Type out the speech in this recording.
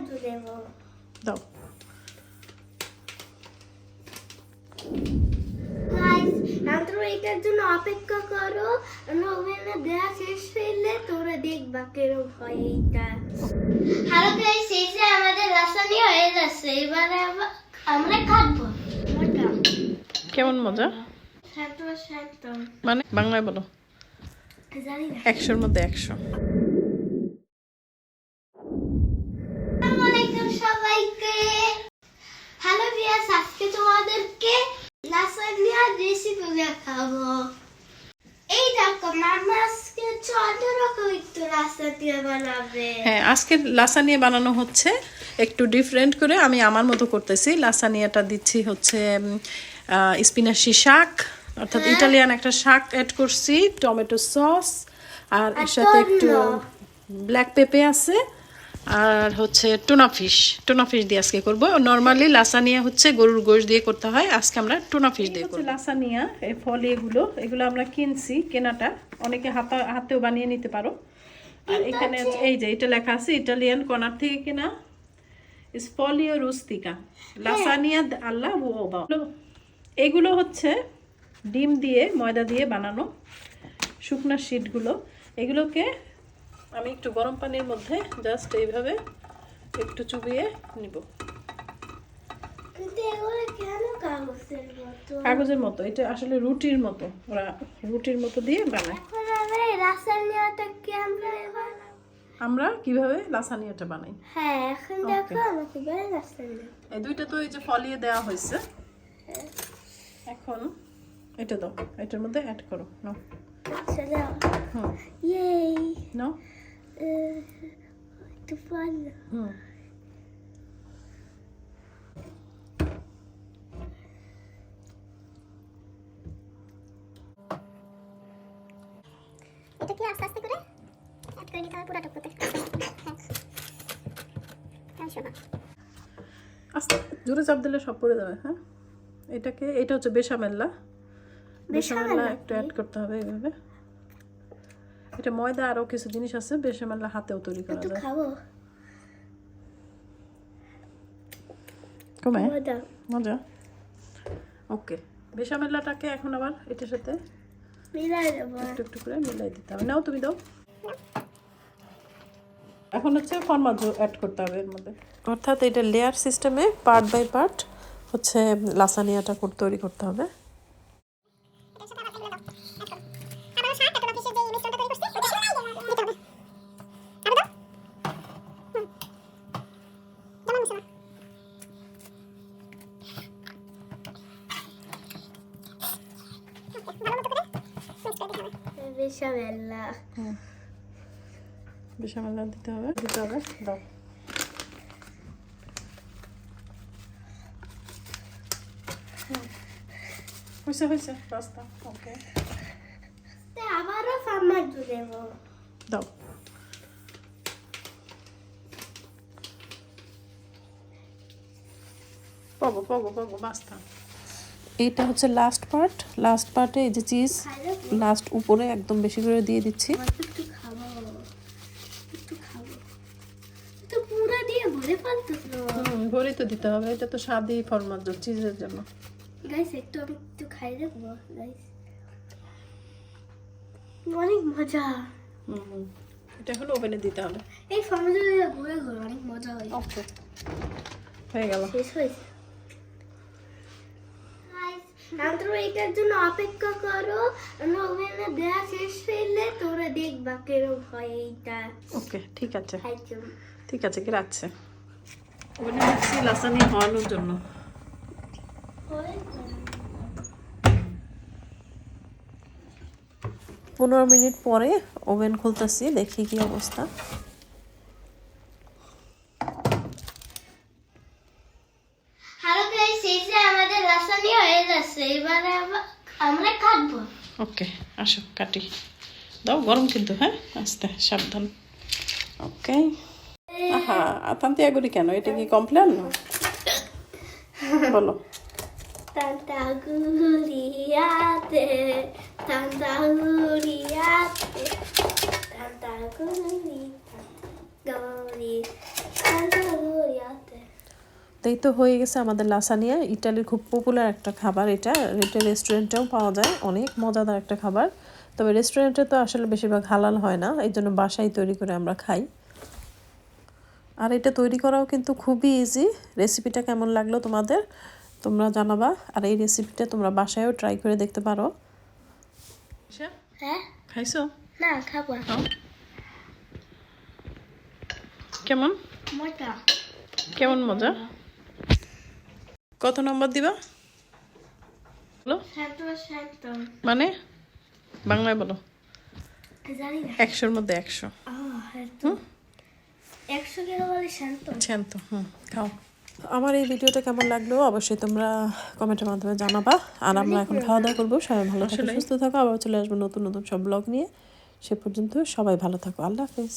Tomato দেবো দাও এটার জন্য অপেক্ষা করো। ওভেনে দেওয়া শেষ হইলে তোমরা দেখবা কেরম হয় এইটা। হ্যালো গাইস এই যে আমাদের রাসানি হয়ে যাচ্ছে। এবারে আমরা মোটা কেমন মজা? মানে বাংলায় বলো। জানি না। একশোর মধ্যে একশো। তোমাদেরকে লাসানিয়া রেসিপি দেখাবো এই দেখো মামা আজকে ছোট রকম একটু লাসানিয়া বানাবে। হ্যাঁ আজকে লাসানিয়া বানানো হচ্ছে একটু ডিফারেন্ট করে। আমি আমার মতো করতেছি। লাসানিয়াটা দিচ্ছি হচ্ছে স্পিনাশি শাক অর্থাৎ ইটালিয়ান একটা শাক অ্যাড করছি টমেটো সস আর এর সাথে একটু ব্ল্যাক পেপে আছে। আর হচ্ছে টুনা ফিশ। টুনা ফিশ দিয়ে আজকে করব। নর্মালি লাসানিয়া হচ্ছে গরুর গোশ দিয়ে করতে হয়। আজকে আমরা টুনা ফিশ দিয়ে করব। লাসানিয়া এই ফল এগুলো। এগুলো আমরা কিনছি কেনাটা। অনেকে হাতা হাতেও বানিয়ে নিতে পারো। আর এখানে এই যে এটা লেখা আছে ইটালিয়ান কর্নার থেকে কেনা স্পলিও রুস্তিকা। লাসানিয়া আল্লাহ ওবা এগুলো হচ্ছে ডিম দিয়ে ময়দা দিয়ে বানানো শুকনা শিটগুলো। এগুলোকে আমি একটু গরম পানির মধ্যে জাস্ট এইভাবে একটু চুবিয়ে নিব। কাগজের মতো? এটা আসলে রুটির মতো। ওরা রুটির মতো দিয়ে বানায়। আমরা কীভাবে লাসানিয়াটা বানাই? হ্যাঁ এখন দেখো রাসানিয়া এই দুইটা তো এই যে ফলিয়ে দেওয়া হয়েছে। এখন এটা দাও এটার মধ্যে অ্যাড করো নাও। আচ্ছা দাও। হুম। ইয়েই নাও। একটু ভালো হুম এটা আস্তে আস্তে করে? অ্যাড করে নিতে হবে পুরোটা করতে হ্যাঁ। আস্তে জোরে চাপ দিলে সব পড়ে যাবে হ্যাঁ? এটাকে এটা হচ্ছে বেসামেল্লা। বেসামেল্লা? একটু অ্যাড করতে হবে এইভাবে। এটা ময়দা আরও কিছু জিনিস আছে বেসামেল্লা হাতেও তৈরি করা একটু যায়। খাব? কমে? মজা মজা। ওকে বেসামেল্লাটাকে এখন আবার এটার সাথে মিলাই দেবো। একটু একটু করে মিলাই দিতে হবে। নাও তুমি দাও। এখন হচ্ছে ফরমাজো অ্যাড করতে হবে এর মধ্যে। অর্থাৎ এটা লেয়ার সিস্টেমে পার্ট বাই পার্ট হচ্ছে লাসানিয়াটা করে তৈরি করতে হবে। বেশাবেল্লা বেসামেল্লা দিতে হবে দিতে হবে দাও হুম। হয়েছে হয়েছে রাস্তা ওকে আবারও ফার্মার দেবো দাও পাবো পাবো পাবো বাস্তা এইটা হচ্ছে লাস্ট পার্ট লাস্ট পার্টে এই যে চিজ লাস্ট উপরে একদম বেশি করে দিয়ে দিচ্ছি। একটু খাব। একটু খাব। তো ভরে ফেলতেছ হুম ভরে তো দিতে হবে। এটা তো স্বাদই ফরমাজ চিজের জন্য। গাইস একটু আমি একটু খাই দেখব গাইস অনেক মজা। এটা হলো ওভেনে দিতে হবে। এই ফর্মুলা ঘুরে ঘুরে অনেক মজা হয় ওকে হয়ে গেল। শেষ হয়েছে। এটার জন্য অপেক্ষা করো। ওভেনে দেওয়া শেষ হইলে তোমরা দেখবা কেরম হয় এইটা। ওকে ঠিক আছে। ঠিক আছে কি রাখছে ওভেনে দিচ্ছি লাসানি হওয়ানোর জন্য। পনেরো মিনিট পরে ওভেন খুলতেছি দেখি কি অবস্থা হ্যালো গাইস এই যে আমাদের রাসানি যাচ্ছে আমরা কাটবো। ওকে আসো কাটি। দাও গরম কিন্তু হ্যাঁ? আস্তে সাবধান। ওকে। আহা আতান্তি আগুরি কেন? এটা কি কমপ্লেন? বলো। Tanta guriate, tanta guriate, এই তো হয়ে গেছে আমাদের লাসানিয়া। ইটালির খুব পপুলার একটা খাবার এটা। এটা রেস্টুরেন্টেও পাওয়া যায়। অনেক মজাদার একটা খাবার। তবে রেস্টুরেন্টে তো আসলে বেশিরভাগ হালাল হয় না। এই জন্য বাসায় তৈরি করে আমরা খাই। আর এটা তৈরি করাও কিন্তু খুবই ইজি রেসিপিটা কেমন লাগল তোমাদের? তোমরা জানাবা। আর এই রেসিপিটা তোমরা বাসায়ও ট্রাই করে দেখতে পারো। হ্যাঁ? খাইছো? না খাব কেমন? মজা। কেমন মজা? কত নম্বর দিবা? বলো। মানে? বাংলায় বলো। একশোর মধ্যে একশো। শান্ত। শান্ত হুম খাও। আমার এই ভিডিওটা কেমন লাগল অবশ্যই তোমরা কমেন্টের মাধ্যমে জানাবা। আর আমরা এখন খাওয়া দাওয়া করব। সবাই ভালো থাকো সুস্থ থাকো। আবার চলে আসব নতুন নতুন সব ব্লগ নিয়ে। সে পর্যন্ত সবাই ভালো থাকো। আল্লাহ হাফিজ।